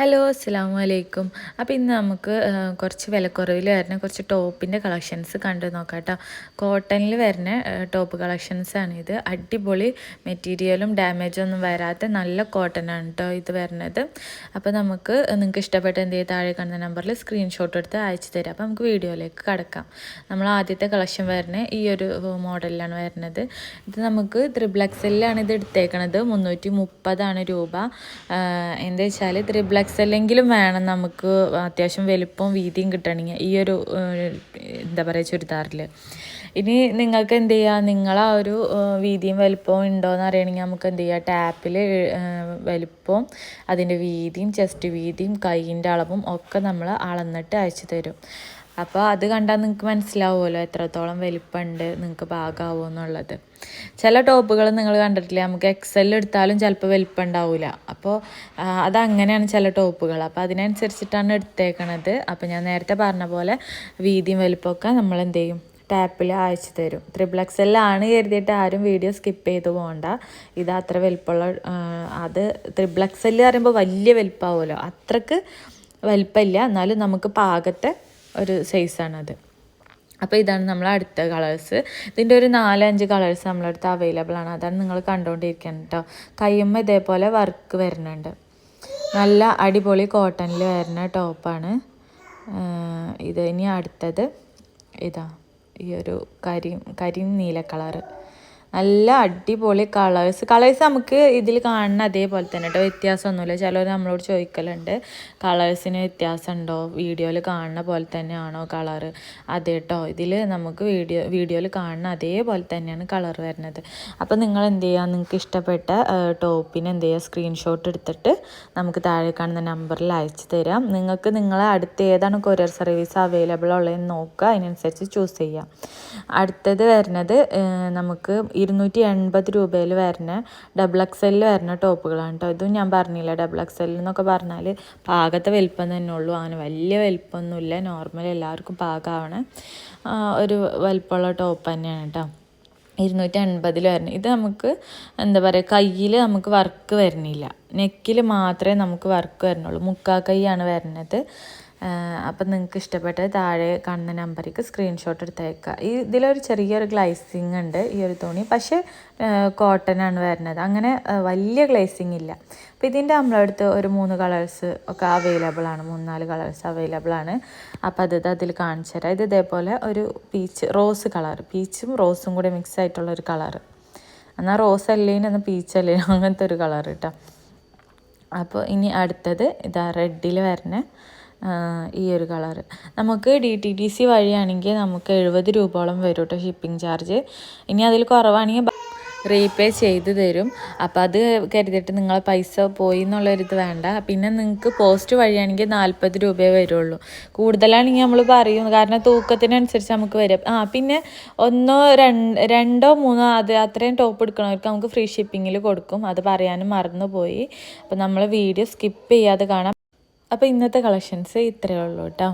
Hello അസ്സാം വലൈക്കും അപ്പോൾ ഇന്ന് നമുക്ക് കുറച്ച് വിലക്കുറവിൽ വരുന്ന കുറച്ച് ടോപ്പിന്റെ കളക്ഷൻസ് കണ്ടു നോക്കാം കേട്ടോ കോട്ടണിൽ വരുന്ന ടോപ്പ് കളക്ഷൻസാണ് ഇത്. അടിപൊളി മെറ്റീരിയലും ഡാമേജൊന്നും വരാത്ത നല്ല കോട്ടൺ ആണ് കേട്ടോ ഇത് വരുന്നത്. അപ്പോൾ നമുക്ക് നിങ്ങൾക്ക് ഇഷ്ടപ്പെട്ട എന്ത് ചെയ്യും താഴെ കാണുന്ന നമ്പറിൽ സ്ക്രീൻഷോട്ട് എടുത്ത് അയച്ചു തരാം. അപ്പോൾ നമുക്ക് വീഡിയോയിലേക്ക് കടക്കാം. നമ്മൾ ആദ്യത്തെ കളക്ഷൻ വരുന്ന ഈ ഒരു മോഡലിലാണ് വരുന്നത്. ഇത് നമുക്ക് ത്രിബ്ലക്സലിലാണ് ഇത് എടുത്തേക്കണത്. മുന്നൂറ്റി മുപ്പതാണ് രൂപ എന്താ വെച്ചാൽ ത്രിബിൾ എല്ലെങ്കിലും വേണം നമുക്ക്. അത്യാവശ്യം വലുപ്പം വീതിയും കിട്ടണമെങ്കിൽ ഈ ഒരു എന്താ പറയുക ചുരിദാറിൽ ഇനി നിങ്ങൾക്ക് എന്ത് ചെയ്യുക നിങ്ങൾ ആ ഒരു വീതിയും വലുപ്പവും ഉണ്ടോയെന്ന് അറിയണമെങ്കിൽ നമുക്ക് എന്ത് ചെയ്യുക ടാപ്പിൽ വലുപ്പവും അതിന്റെ വീതിയും ചെസ്റ്റ് വീതിയും കൈയിന്റെ അളവും ഒക്കെ നമ്മൾ അളന്നിട്ട് അയച്ചു തരും. അപ്പോൾ അത് കണ്ടാൽ നിങ്ങൾക്ക് മനസ്സിലാവുമല്ലോ എത്രത്തോളം വലിപ്പമുണ്ട് നിങ്ങൾക്ക് പാകമാവുമോ എന്നുള്ളത്. ചില ടോപ്പുകൾ നിങ്ങൾ കണ്ടിട്ടില്ല നമുക്ക് എക്സൽ എടുത്താലും ചിലപ്പോൾ വലിപ്പം ഉണ്ടാവില്ല അപ്പോൾ അതങ്ങനെയാണ് ചില ടോപ്പുകൾ. അപ്പോൾ അതിനനുസരിച്ചിട്ടാണ് എടുത്തേക്കണത്. അപ്പോൾ ഞാൻ നേരത്തെ പറഞ്ഞ പോലെ വീതിയും വലിപ്പമൊക്കെ നമ്മൾ എന്ത് ചെയ്യും? ടാപ്പിൽ അയച്ചു തരും. ത്രിബിൾ എക്സലാണ് കരുതിയിട്ട് ആരും വീഡിയോ സ്കിപ്പ് ചെയ്ത് പോകണ്ട ഇത് അത്ര വലിപ്പമുള്ള അത് ത്രിബിൾ എക്സൽ പറയുമ്പോൾ വലിയ വലിപ്പമാവുമല്ലോ അത്രയ്ക്ക് വലിപ്പമില്ല. എന്നാലും നമുക്ക് പാകത്തെ ഒരു സൈസാണത് അപ്പോൾ ഇതാണ് നമ്മൾ അടുത്ത കളേഴ്സ് ഇതിന്റെ ഒരു നാലഞ്ച് കളേഴ്സ് നമ്മളടുത്ത് അവൈലബിൾ ആണ്. അതാണ് നിങ്ങൾ കണ്ടുകൊണ്ടിരിക്കുന്നത് കേട്ടോ കയ്യുമ്മ ഇതേപോലെ വർക്ക് വരുന്നുണ്ട്. നല്ല അടിപൊളി കോട്ടണിൽ വരുന്ന ടോപ്പാണ് ഇത് ഇനി അടുത്തത് ഇതാ ഈ ഒരു കരി കരി നീല കളറ് നല്ല അടിപൊളി കളേഴ്സ് കളേഴ്സ് നമുക്ക് ഇതിൽ കാണുന്ന അതേപോലെ തന്നെ കേട്ടോ വ്യത്യാസമൊന്നുമില്ല. ചിലർ നമ്മളോട് ചോദിക്കലുണ്ട് കളേഴ്സിന് വ്യത്യാസമുണ്ടോ? വീഡിയോയിൽ കാണുന്ന പോലെ തന്നെയാണോ കളർ അതെ കേട്ടോ ഇതിൽ നമുക്ക് വീഡിയോ വീഡിയോയിൽ കാണുന്ന അതേപോലെ തന്നെയാണ് കളർ വരുന്നത്. അപ്പോൾ നിങ്ങൾ എന്ത് ചെയ്യുക നിങ്ങൾക്ക് ഇഷ്ടപ്പെട്ട ടോപ്പിന് എന്ത് ചെയ്യുക സ്ക്രീൻഷോട്ട് എടുത്തിട്ട് നമുക്ക് താഴെ കാണുന്ന നമ്പറിൽ അയച്ചു തരാം. നിങ്ങൾക്ക് നിങ്ങളെ അടുത്ത് ഏതാണ് കൊറിയർ സർവീസ് അവൈലബിൾ ഉള്ളതെന്ന് നോക്കുക. അതിനനുസരിച്ച് ചൂസ് ചെയ്യാം. അടുത്തത് വരുന്നത് നമുക്ക് ഇരുന്നൂറ്റി എൺപത് രൂപയിൽ വരുന്ന ഡബിൾ എക്സലിൽ വരുന്ന ടോപ്പുകളാണ് കേട്ടോ ഇതും ഞാൻ പറഞ്ഞില്ല ഡബിൾ എക്സൽ എന്നൊക്കെ പറഞ്ഞാൽ പാകത്തെ വലിപ്പം തന്നെ ഉള്ളൂ. അങ്ങനെ വലിയ വലിപ്പമൊന്നുമില്ല. നോർമൽ എല്ലാവർക്കും പാകമാവണ. ആ, ഒരു വലിപ്പമുള്ള ടോപ്പ് തന്നെയാണ് കേട്ടോ ഇരുന്നൂറ്റി അൻപതിൽ വരണം ഇത് നമുക്ക് എന്താ പറയുക കയ്യിൽ നമുക്ക് വർക്ക് വരുന്നില്ല. നെക്കിൽ മാത്രമേ നമുക്ക് വർക്ക് വരുന്നുള്ളൂ. മുക്കാ കൈയാണ് വരുന്നത്. അപ്പം നിങ്ങൾക്ക് ഇഷ്ടപ്പെട്ട താഴെ കാണുന്ന നമ്പറിലേക്ക് സ്ക്രീൻഷോട്ട് എടുത്തയക്കുക. ഈ ഇതിലൊരു ചെറിയൊരു ഗ്ലൈസിങ് ഉണ്ട് ഈ ഒരു തുണി. പക്ഷേ കോട്ടൺ ആണ് വരുന്നത്. അങ്ങനെ വലിയ ഗ്ലൈസിങ് ഇല്ല. അപ്പോൾ ഇതിന്റെ നമ്മളടുത്ത് ഒരു മൂന്ന് കളേഴ്സ് ഒക്കെ അവൈലബിൾ ആണ്. മൂന്ന് നാല് കളേഴ്സ് അവൈലബിൾ ആണ്. അപ്പോൾ അത് അതിൽ കാണിച്ചു തരാം. ഇത് ഇതേപോലെ ഒരു പീച്ച് റോസ് കളർ പീച്ചും റോസും കൂടി മിക്സ് ആയിട്ടുള്ള ഒരു കളറ് എന്നാൽ റോസ് അല്ലേനും എന്നാൽ പീച്ച് അല്ലേനും അങ്ങനത്തെ ഒരു കളർ കേട്ടോ അപ്പോൾ ഇനി അടുത്തത് ഇതാ റെഡിൽ വരുന്ന ഈ ഒരു കളറ് നമുക്ക് ഡി ടി ടി സി വഴിയാണെങ്കിൽ നമുക്ക് എഴുപത് രൂപയോളം വരും കേട്ടോ ഷിപ്പിംഗ് ചാർജ് ഇനി അതിൽ കുറവാണെങ്കിൽ റീപേ ചെയ്ത് തരും. അപ്പോൾ അത് കരുതിയിട്ട് നിങ്ങളെ പൈസ പോയി എന്നുള്ളൊരിത് വേണ്ട. പിന്നെ നിങ്ങൾക്ക് പോസ്റ്റ് വഴിയാണെങ്കിൽ നാൽപ്പത് രൂപയേ വരുള്ളൂ. കൂടുതലാണെങ്കിൽ നമ്മൾ പറയും കാരണം തൂക്കത്തിനനുസരിച്ച് നമുക്ക് വരും. ആ പിന്നെ ഒന്നോ രണ്ട് മൂന്നോ അത് അത്രയും ടോപ്പ് എടുക്കണവർക്ക് നമുക്ക് ഫ്രീ ഷിപ്പിങ്ങിൽ കൊടുക്കും. അത് പറയാനും മറന്നു പോയി അപ്പോൾ നമ്മൾ വീഡിയോ സ്കിപ്പ് ചെയ്യാതെ കാണാം. അപ്പോൾ ഇന്നത്തെ കളക്ഷൻസ് ഇത്രയേ ഉള്ളൂ കേട്ടോ.